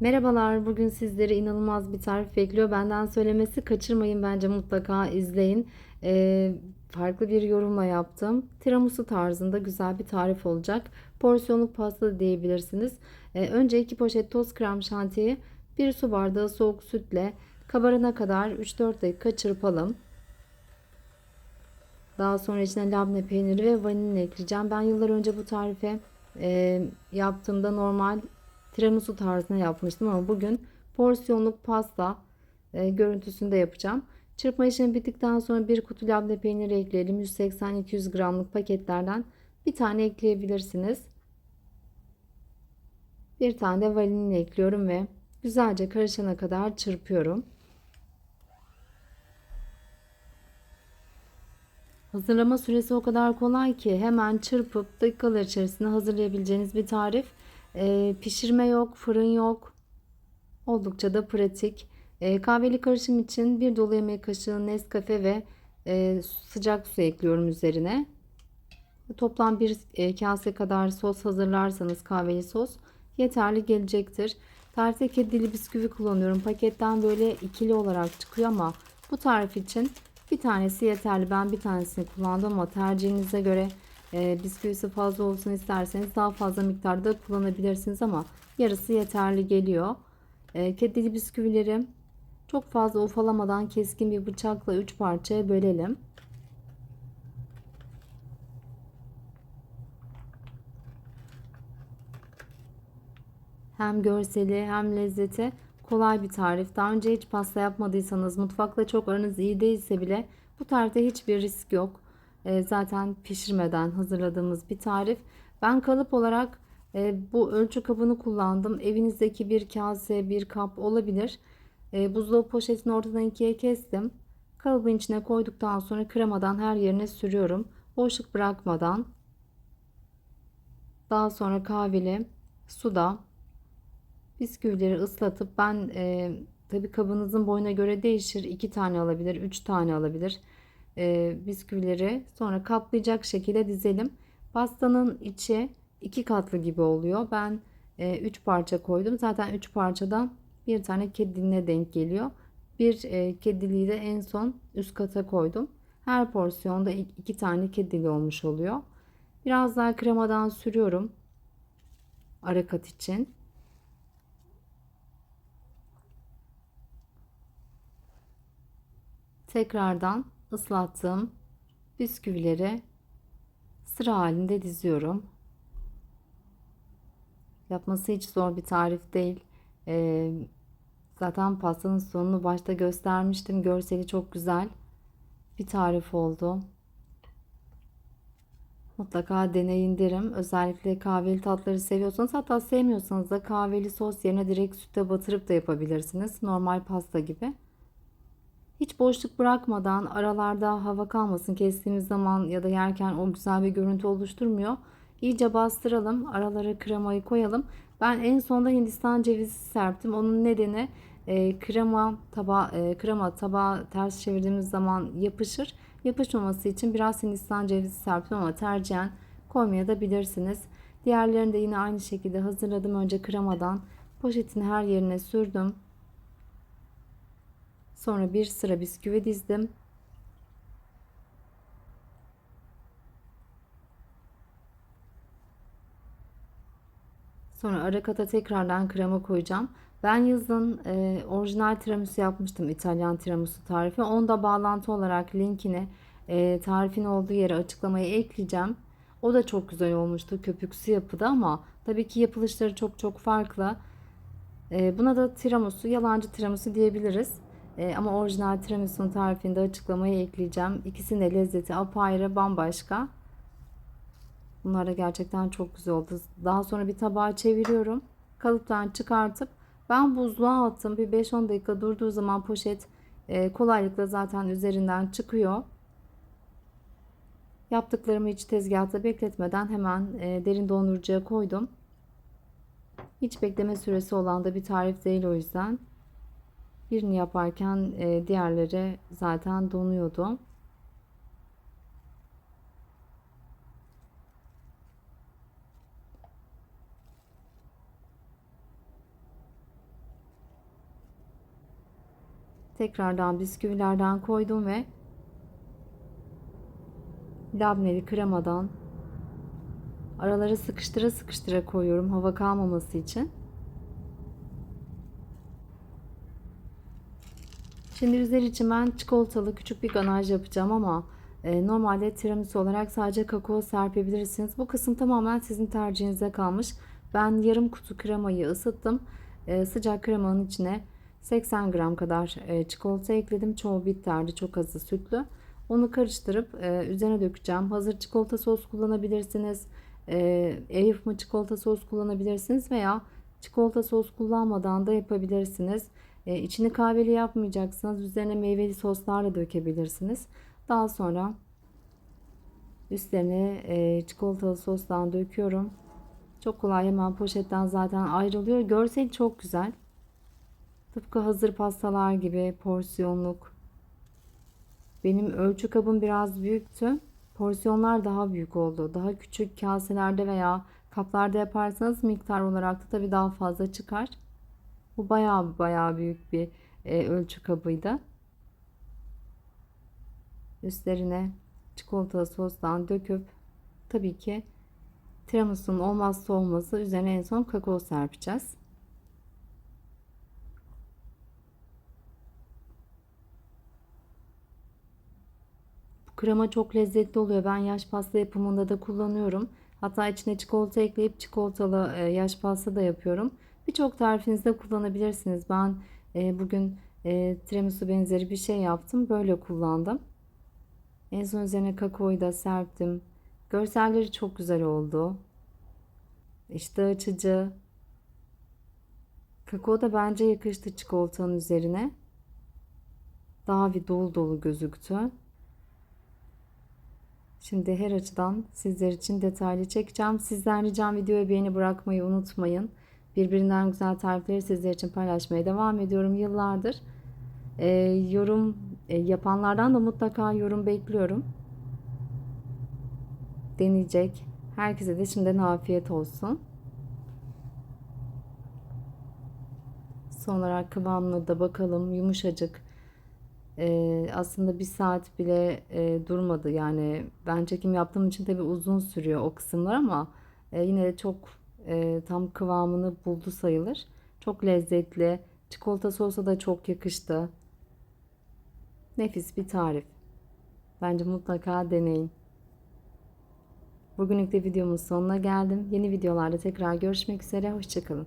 Merhabalar, bugün sizleri inanılmaz bir tarif bekliyor. Benden söylemesi kaçırmayın bence mutlaka izleyin. Ee, farklı bir yorumla yaptım. Tiramisu tarzında güzel bir tarif olacak. Porsiyonluk pasta diyebilirsiniz. Ee, önce 2 poşet toz krem şantiyi 1 su bardağı soğuk sütle kabarana kadar 3-4 dakika çırpalım. Daha sonra içine labne peyniri ve vanilya ekleyeceğim. Ben yıllar önce bu tarife e, yaptığımda normal tiramisu tarzında yapmıştım ama bugün porsiyonluk pasta e, görüntüsünde yapacağım. Çırpma işlemi bittikten sonra bir kutu labne peyniri ekleyelim. 180-200 gramlık paketlerden bir tane ekleyebilirsiniz. Bir tane de vanilya ekliyorum ve güzelce karışana kadar çırpıyorum. Hazırlama süresi o kadar kolay ki hemen çırpıp dakikalar içerisinde hazırlayabileceğiniz bir tarif. E, pişirme yok, fırın yok. Oldukça da pratik. E, kahveli karışım için bir dolu yemek kaşığı Nescafe ve e, sıcak su ekliyorum üzerine. Toplam bir e, kase kadar sos hazırlarsanız kahveli sos yeterli gelecektir. Tarifte kedili bisküvi kullanıyorum. Paketten böyle ikili olarak çıkıyor ama bu tarif için bir tanesi yeterli. Ben bir tanesini kullandım ama tercihinize göre e, bisküvisi fazla olsun isterseniz daha fazla miktarda kullanabilirsiniz ama yarısı yeterli geliyor. E, kedili bisküvileri çok fazla ufalamadan keskin bir bıçakla 3 parçaya bölelim. Hem görseli hem lezzeti kolay bir tarif. Daha önce hiç pasta yapmadıysanız, mutfakla çok aranız iyi değilse bile bu tarifte hiçbir risk yok. E, zaten pişirmeden hazırladığımız bir tarif. Ben kalıp olarak e, bu ölçü kabını kullandım. Evinizdeki bir kase, bir kap olabilir. E, buzdolabı poşetini ortadan ikiye kestim. Kalıbın içine koyduktan sonra kremadan her yerine sürüyorum. Boşluk bırakmadan. Daha sonra kahveli suda bisküvileri ıslatıp ben e, tabi kabınızın boyuna göre değişir. 2 tane alabilir, 3 tane alabilir e, bisküvileri sonra kaplayacak şekilde dizelim. Pastanın içi iki katlı gibi oluyor. Ben 3 e, parça koydum. Zaten 3 parçadan bir tane kediline denk geliyor. Bir e, kediliği de en son üst kata koydum. Her porsiyonda iki tane kedili olmuş oluyor. Biraz daha kremadan sürüyorum. Ara kat için. Tekrardan ıslattığım bisküvileri sıra halinde diziyorum. Yapması hiç zor bir tarif değil. Ee, zaten pastanın sonunu başta göstermiştim. Görseli çok güzel bir tarif oldu. Mutlaka deneyin derim. Özellikle kahveli tatları seviyorsanız hatta sevmiyorsanız da kahveli sos yerine direkt sütte batırıp da yapabilirsiniz. Normal pasta gibi. Hiç boşluk bırakmadan aralarda hava kalmasın kestiğimiz zaman ya da yerken o güzel bir görüntü oluşturmuyor. İyice bastıralım. Aralara kremayı koyalım. Ben en sonda Hindistan cevizi serptim. Onun nedeni e, krema taba e, krema tabağı ters çevirdiğimiz zaman yapışır. Yapışmaması için biraz Hindistan cevizi serptim ama tercihen koymaya da bilirsiniz. Diğerlerini de yine aynı şekilde hazırladım. Önce kremadan poşetin her yerine sürdüm. Sonra bir sıra bisküvi dizdim. Sonra ara kata tekrardan krema koyacağım. Ben yazın e, orijinal tiramisu yapmıştım. İtalyan tiramisu tarifi. Onda bağlantı olarak linkini e, tarifin olduğu yere açıklamaya ekleyeceğim. O da çok güzel olmuştu. Köpüksü yapıda ama tabii ki yapılışları çok çok farklı. E, buna da tiramisu, yalancı tiramisu diyebiliriz. E, ama orijinal tiramisu'nun tarifini de açıklamaya ekleyeceğim. İkisinin de lezzeti apayrı bambaşka. Bunlar da gerçekten çok güzel oldu. Daha sonra bir tabağa çeviriyorum. Kalıptan çıkartıp ben buzluğa attım. Bir 5-10 dakika durduğu zaman poşet e, kolaylıkla zaten üzerinden çıkıyor. Yaptıklarımı hiç tezgahta bekletmeden hemen e, derin dondurucuya koydum. Hiç bekleme süresi olan da bir tarif değil o yüzden. Birini yaparken e, diğerleri zaten donuyordu. Tekrardan bisküvilerden koydum ve labneli kremadan aralara sıkıştıra sıkıştıra koyuyorum hava kalmaması için. Şimdi üzeri için ben çikolatalı küçük bir ganaj yapacağım ama e, normalde tiramisu olarak sadece kakao serpebilirsiniz. Bu kısım tamamen sizin tercihinize kalmış. Ben yarım kutu kremayı ısıttım. E, sıcak kremanın içine 80 gram kadar e, çikolata ekledim. Çoğu bitterli, çok azı sütlü. Onu karıştırıp e, üzerine dökeceğim. Hazır çikolata sos kullanabilirsiniz. E, mi çikolata sos kullanabilirsiniz veya çikolata sos kullanmadan da yapabilirsiniz. E, içini kahveli yapmayacaksınız. Üzerine meyveli soslarla dökebilirsiniz. Daha sonra üstlerine e, çikolatalı sostan döküyorum. Çok kolay hemen poşetten zaten ayrılıyor. Görsel çok güzel. Tıpkı hazır pastalar gibi porsiyonluk. Benim ölçü kabım biraz büyüktü. Porsiyonlar daha büyük oldu. Daha küçük kaselerde veya kaplarda yaparsanız miktar olarak da tabii daha fazla çıkar. Bu bayağı bayağı büyük bir e, ölçü kabıydı. Üstlerine çikolatalı sostan döküp tabii ki tiramisu'nun olmazsa olmazı üzerine en son kakao serpeceğiz. Bu krema çok lezzetli oluyor. Ben yaş pasta yapımında da kullanıyorum. Hatta içine çikolata ekleyip çikolatalı e, yaş pasta da yapıyorum. Birçok tarifinizde kullanabilirsiniz. Ben e, bugün e, tiramisu benzeri bir şey yaptım. Böyle kullandım. En son üzerine kakaoyu da serptim. Görselleri çok güzel oldu. İşte açıcı. Kakao da bence yakıştı çikolatanın üzerine. Daha bir dolu dolu gözüktü. Şimdi her açıdan sizler için detaylı çekeceğim. Sizden ricam videoya beğeni bırakmayı unutmayın. Birbirinden güzel tarifleri sizler için paylaşmaya devam ediyorum yıllardır. Ee, yorum e, yapanlardan da mutlaka yorum bekliyorum. Deneyecek. Herkese de şimdiden afiyet olsun. Son olarak kıvamına da bakalım. Yumuşacık. Ee, aslında bir saat bile e, durmadı. Yani ben çekim yaptığım için tabii uzun sürüyor o kısımlar ama e, yine de çok e, tam kıvamını buldu sayılır. Çok lezzetli. Çikolata sosu da çok yakıştı. Nefis bir tarif. Bence mutlaka deneyin. Bugünlük de videomun sonuna geldim. Yeni videolarda tekrar görüşmek üzere. Hoşçakalın.